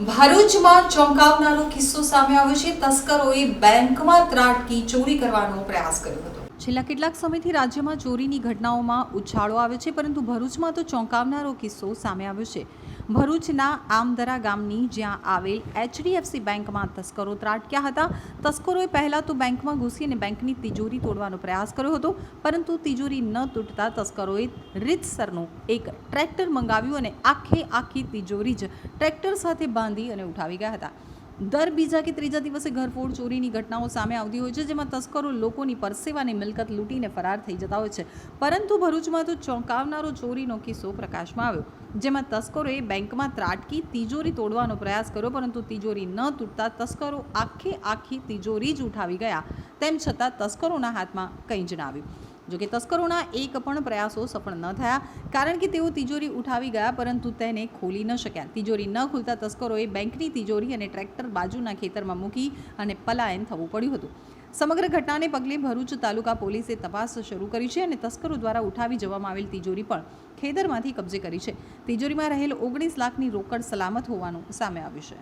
ભરૂચમાં ચોંકાવનારો કિસ્સો સામે આવ્યો છે. તસ્કરોએ બેંકમાં ત્રાટકી ચોરી કરવાનો પ્રયાસ કર્યો હતો. છેલ્લા કેટલાક સમયથી રાજ્યમાં ચોરીની ઘટનાઓમાં ઉછાળો આવ્યો છે, પરંતુ ભરૂચમાં તો ચોંકાવનારો કિસ્સો સામે આવ્યો છે. ભરૂચના આમદરા ગામની જ્યાં આવેલ એચડીએફસી બેંકમાં તસ્કરો ત્રાટક્યા હતા. તસ્કરોએ પહેલાં તો બેંકમાં ઘૂસીને બેંકની તિજોરી તોડવાનો પ્રયાસ કર્યો હતો, પરંતુ તિજોરી ન તૂટતા તસ્કરોએ રીતસરનું એક ટ્રેક્ટર મંગાવ્યું અને આખે આખી તિજોરી જ ટ્રેક્ટર સાથે બાંધી અને ઉઠાવી ગયા હતા. દર બીજા કે ત્રીજા દિવસે ઘરફોડ ચોરીની ઘટનાઓ સામે આવતી હોય છે, જેમાં તસ્કરો લોકોની પરસેવાની મિલકત લૂંટીને ફરાર થઈ જતા હોય છે. પરંતુ ભરૂચમાં તો ચોંકાવનારો ચોરીનો કિસ્સો પ્રકાશમાં આવ્યો, જેમાં તસ્કરોએ બેંકમાં ત્રાટકી, તિજોરી તોડવાનો પ્રયાસ કર્યો, પરંતુ તિજોરી ન તૂટતા તસ્કરો આખે આખી તિજોરી જ ઉઠાવી ગયા. તેમ છતાં તસ્કરોના હાથમાં કંઈ જ ના આવ્યું. જોકે તસ્કરોના એક પણ પ્રયાસો સફળ ન થયા, કારણ કે તેઓ તિજોરી ઉઠાવી ગયા, પરંતુ તેને ખોલી ન શક્યા. તિજોરી ન ખુલતા તસ્કરોએ બેંકની તિજોરી અને ટ્રેક્ટર બાજુના ખેતરમાં મૂકી અને પલાયન થવું પડ્યું હતું. સમગ્ર ઘટનાને પગલે ભરૂચ તાલુકા પોલીસે તપાસ શરૂ કરી છે અને તસ્કરો દ્વારા ઉઠાવી જવામાં આવેલ તિજોરી પણ ખેતરમાંથી કબજે કરી છે. તિજોરીમાં રહેલ ઓગણીસ લાખની રોકડ સલામત હોવાનું સામે આવ્યું છે.